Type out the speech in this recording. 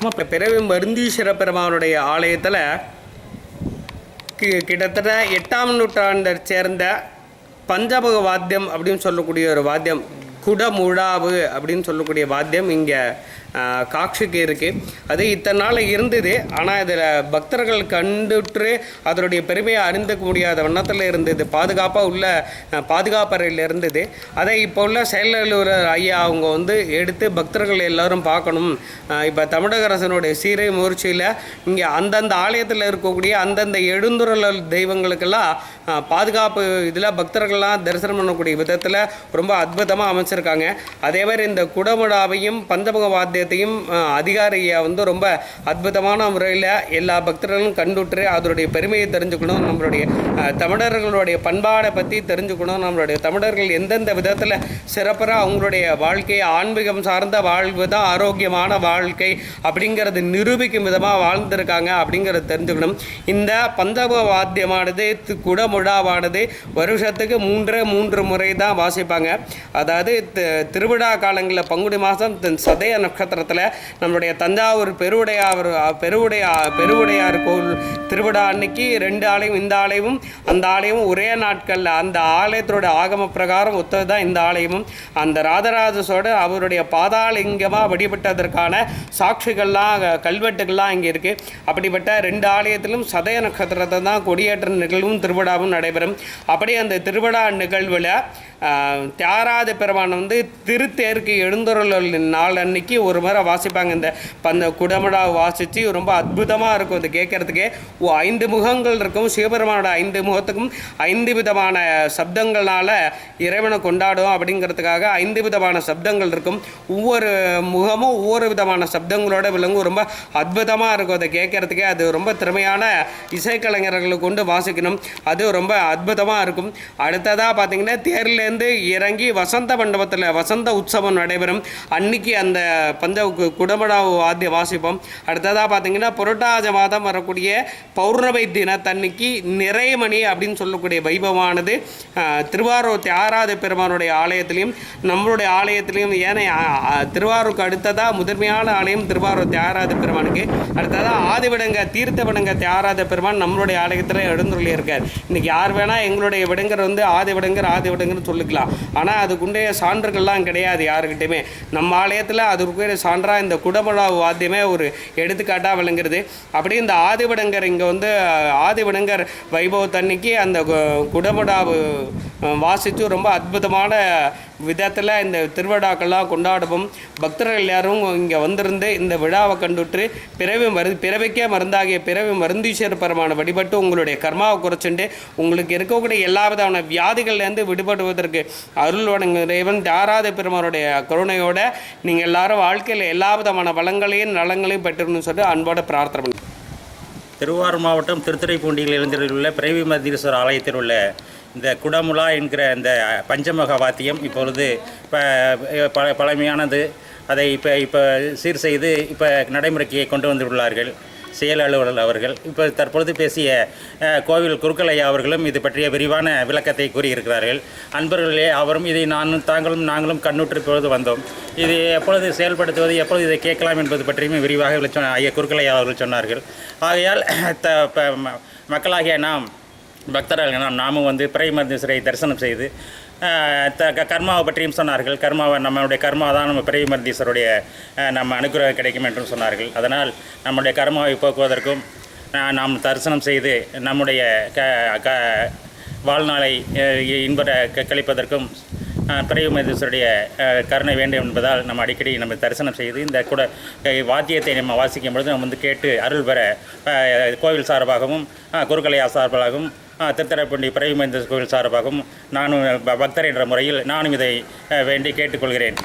பிறவி மருந்தீஸ்வர பெருமானுடைய ஆலயத்தில் கி- கிட்டத்தட்ட எட்டாம் நூற்றாண்டை சேர்ந்த பஞ்சமுக வாத்தியம் அப்படின்னு சொல்லக்கூடிய ஒரு வாத்தியம் குடமுழாவு அப்படின்னு சொல்லக்கூடிய வாத்தியம் இங்கே காட்சிக்கு இருக்குது அது இத்தனை நாள் இருந்தது. ஆனால் இதில் பக்தர்கள் கண்டுற்று அதனுடைய பெருமையை அறிந்துக்க முடியாத வண்ணத்தில் இருந்தது. பாதுகாப்பாக உள்ள பாதுகாப்பறையில் இருந்தது. அதை இப்போ உள்ள செயல் ஐயா அவங்க வந்து எடுத்து பக்தர்கள் எல்லாரும் பார்க்கணும். இப்போ தமிழக அரசனுடைய சீரை முயற்சியில் இங்கே அந்தந்த ஆலயத்தில் இருக்கக்கூடிய அந்தந்த எழுந்துருளல் தெய்வங்களுக்கெல்லாம் பாதுகாப்பு இதில் பக்தர்கள்லாம் தரிசனம் பண்ணக்கூடிய விதத்தில் ரொம்ப அற்புதமாக அமைச்சிருக்காங்க. அதே மாதிரி இந்த குடமுடாவையும் பஞ்சமுக வாத்தியத்தையும் அதிகாரியை வந்து ரொம்ப அற்புதமான முறையில் எல்லா பக்தர்களும் கண்டுட்டு அதனுடைய பெருமையை தெரிஞ்சுக்கணும். நம்மளுடைய தமிழர்களுடைய பண்பாடை பற்றி தெரிஞ்சுக்கணும். நம்மளுடைய தமிழர்கள் எந்தெந்த விதத்தில் சிறப்பாக அவங்களுடைய வாழ்க்கையை ஆன்மீகம் சார்ந்த வாழ்வு தான் ஆரோக்கியமான வாழ்க்கை அப்படிங்கிறது நிரூபிக்கும் விதமாக வாழ்ந்திருக்காங்க அப்படிங்கிறத தெரிஞ்சுக்கணும். இந்த பஞ்சமுக வாத்தியமானது தி- விழாவானது வருஷத்துக்கு மூன்று மூன்று முறை தான் வாசிப்பாங்க. அதாவது திருவிழா காலங்களில் பங்குனி மாதம் சதய நட்சத்திரத்தில் நம்மளுடைய தஞ்சாவூர் பெருவுடையார் பெருவுடையா பெருவுடையார் கோவில் திருவிழா அன்னைக்கு ரெண்டு ஆலயம் இந்த ஆலயமும் அந்த ஆலயமும் ஒரே நாட்களில் அந்த ஆலயத்தோட ஆகம பிரகாரம் ஒத்தது தான் இந்த ஆலயமும். அந்த ராஜராஜ சோழர் அவருடைய பாதாளிங்கமாக வழிபட்டதற்கான சாட்சிகள்லாம் கல்வெட்டுகள்லாம் இங்கே இருக்குது அப்படிப்பட்ட ரெண்டு ஆலயத்திலும் சதய நட்சத்திரத்தை தான் கொடியேற்ற நிகழ்வும் திருவிழாவும் நடைபெறும். அப்படி அந்த திருவிழா நிகழ்வில் தியாராத பெருமான் வந்து திருத்தேருக்கு எழுந்தருள் நாள் அன்னைக்கு ஒரு முறை வாசிப்பாங்க. இந்த பந்த குடமுடா வாசித்து ரொம்ப அற்புதமாக இருக்கும். அது கேட்குறதுக்கே ஐந்து முகங்கள் இருக்கும் சிவபெருமானோட ஐந்து முகத்துக்கும் ஐந்து விதமான சப்தங்களால் இறைவனை கொண்டாடும் அப்படிங்கிறதுக்காக ஐந்து விதமான சப்தங்கள் இருக்கும். ஒவ்வொரு முகமும் ஒவ்வொரு விதமான சப்தங்களோட விளங்கும். ரொம்ப அற்புதமாக இருக்கும் அதை கேட்கறதுக்கே. அது ரொம்ப திறமையான இசைக்கலைஞர்களை கொண்டு வாசிக்கணும். அது ரொம்ப அற்புதமாக இருக்கும். அடுத்ததாக பார்த்திங்கன்னா தேர்லேருந்து இறங்கி வசந்த மண்டபத்தில் வசந்த உற்சவம் நடைபெறும். அன்னைக்கு அந்த பஞ்ச குடமடா வாத்திய வாசிப்போம். அடுத்ததாக பார்த்தீங்கன்னா புரட்டாஜ மாதம் வரக்கூடிய பௌர்ணமி தினத்தன்னைக்கு நிறைமணி அப்படின்னு சொல்லக்கூடிய வைபவமானது திருவாரூர் தியாராத பெருமானுடைய ஆலயத்திலையும் நம்மளுடைய ஆலயத்திலையும் ஏனைய திருவாரூருக்கு அடுத்ததாக முதன்மையான ஆலயம் திருவாரூர் தியாராத பெருமானுக்கு அடுத்ததாக ஆதிவிடங்க தீர்த்த விடங்க தியாகராஜ பெருமான் நம்மளுடைய ஆலயத்தில் எழுந்துள்ளி இருக்கார் இன்னைக்கு யார் வேணால் எங்களுடைய விடங்கர் வந்து ஆதி விடங்கர் ஆதி விடங்கர்னு சொல்லிக்கலாம். ஆனால் அதுக்குண்டே சான்றுகள்லாம் கிடையாது யாருக்கிட்டையுமே. நம்ம ஆலயத்தில் அதுக்குரிய சான்றாக இந்த குடமுழா வாத்தியமே ஒரு எடுத்துக்காட்டாக விளங்குறது. அப்படியே இந்த ஆதிவிடங்கர் இங்கே வந்து அஹ், ஆதிவிடங்கர் வைபவத்தன்னைக்கு அந்த கு- குடமுடாவு வாசித்து ரொம்ப அற்புதமான விதத்தில் இந்த திருவிழாக்கள்லாம் கொண்டாடுவோம். பக்தர்கள் எல்லாரும் இங்கே வந்திருந்து இந்த விழாவை கண்டுற்று பிறவி மரு பிறவிக்கே மருந்தாகிய பிறவி மருந்தீஸ்வர பெருமான வழிபட்டு உங்களுடைய கர்மாவை குறைச்சுண்டு உங்களுக்கு இருக்கக்கூடிய எல்லா விதமான வியாதிகள்லேருந்து விடுபடுவதற்கு அருள் வழங்கும் இறைவன் தாராத பெருமானுடைய கருணையோட நீங்கள் எல்லாரும் வாழ்க்கையில் எல்லா விதமான வளங்களையும் நலங்களையும் பெற்றுன்னு சொல்லி அன்போட பிரார்த்தனை திருவாரூர் மாவட்டம் திருத்துறைப்பூண்டியில் எழுந்துள்ள பிறவி மதீஸ்வரர் ஆலயத்தில் உள்ள இந்த குடமுலா என்கிற இந்த பஞ்சமுக வாத்தியம் இப்பொழுது ப பழமையானது. அதை இப்போ இப்போ சீர் செய்து இப்போ நடைமுறைக்கு கொண்டு வந்துள்ளார்கள். செயல் அலுவலர் அவர்கள். இப்போ தற்பொழுது பேசிய கோவில் குருக்கலையா அவர்களும் இது பற்றிய விரிவான விளக்கத்தை கூறியிருக்கிறார்கள். அன்பர்களே அவரும் இதை நானும் தாங்களும் நாங்களும் கண்ணுற்று பொழுது வந்தோம். இது எப்பொழுது செயல்படுத்துவது எப்பொழுது இதை கேட்கலாம் என்பது பற்றியும் விரிவாக இவர்கள் சொன்ன ஐயா குருக்கலையா அவர்கள் சொன்னார்கள். ஆகையால் த மக்களாகிய நாம் பக்தர்கள் நாம் நாமும் வந்து பிரைமர்ந்தீஸ்வரை தரிசனம் செய்து த க- கர்மாவை பற்றியும் சொன்னார்கள். கர்மாவை நம்மளுடைய கர்மா தான் நம்ம பிரைமர்ந்தீஸ்வருடைய நம்ம அனுகிரகம் கிடைக்கும் என்றும் சொன்னார்கள். அதனால் நம்முடைய கர்மாவை போக்குவதற்கும் நாம் தரிசனம் செய்து நம்முடைய க க வாழ்நாளை அஹ், க- கழிப்பதற்கும் அஹ், கருணை வேண்டும் என்பதால் நம்ம அடிக்கடி நம்ம தரிசனம் செய்து இந்த கூட வாத்தியத்தை நம்ம வாசிக்கும் பொழுது நம்ம வந்து கேட்டு அருள் பெற கோவில் சார்பாகவும் அஹ், குருக்கலையா சார்பாகவும் அஹ், திருத்தரப்பள்ளி பிறவி கோவில் சார்பாகவும் நானும் ப- பக்தர் என்ற முறையில் நானும் இதை வேண்டி கேட்டுக்கொள்கிறேன்.